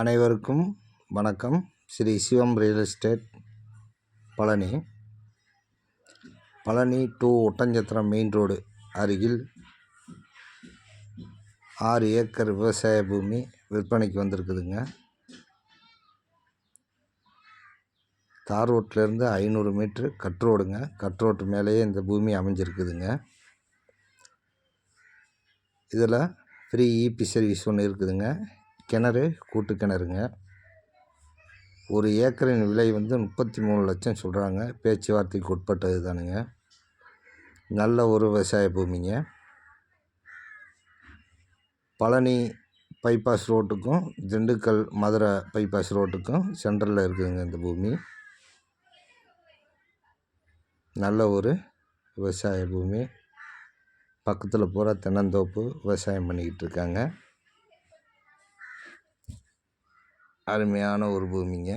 அனைவருக்கும் வணக்கம். Sri Sivam real estate Palani. Palani to Oddanchatram main road அருகில் ஆறு ஏக்கர் விவசாய பூமி விற்பனைக்கு வந்திருக்குதுங்க. தார் ரோட்லேருந்து ஐநூறு மீட்ரு கட் ரோடுங்க. கட் ரோட்டு மேலேயே இந்த பூமி அமைஞ்சிருக்குதுங்க. இதில் ஃப்ரீ இபி சர்வீஸ் ஒன்று இருக்குதுங்க. கிணறு கூட்டு கிணறுங்க. ஒரு ஏக்கரின் விலை வந்து முப்பத்தி மூணு லட்சம் சொல்கிறாங்க பேச்சுவார்த்தைக்கு உட்பட்டது தானுங்க. நல்ல ஒரு விவசாய பூமிங்க. பழனி பைபாஸ் ரோட்டுக்கும் திண்டுக்கல் மதுரை பைபாஸ் ரோட்டுக்கும் சென்ட்ரலில் இருக்குதுங்க இந்த பூமி. நல்ல ஒரு விவசாய பூமி. பக்கத்தில் பூரா தென்னந்தோப்பு விவசாயம் பண்ணிக்கிட்டு இருக்காங்க. அருமையான ஒரு பூமிங்க.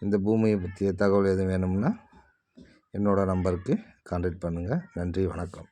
இந்த பூமியை பற்றிய தகவல் எதுவும் வேணும்னா என்னோடய நம்பருக்கு கான்டாக்ட் பண்ணுங்கள் நன்றி வணக்கம்.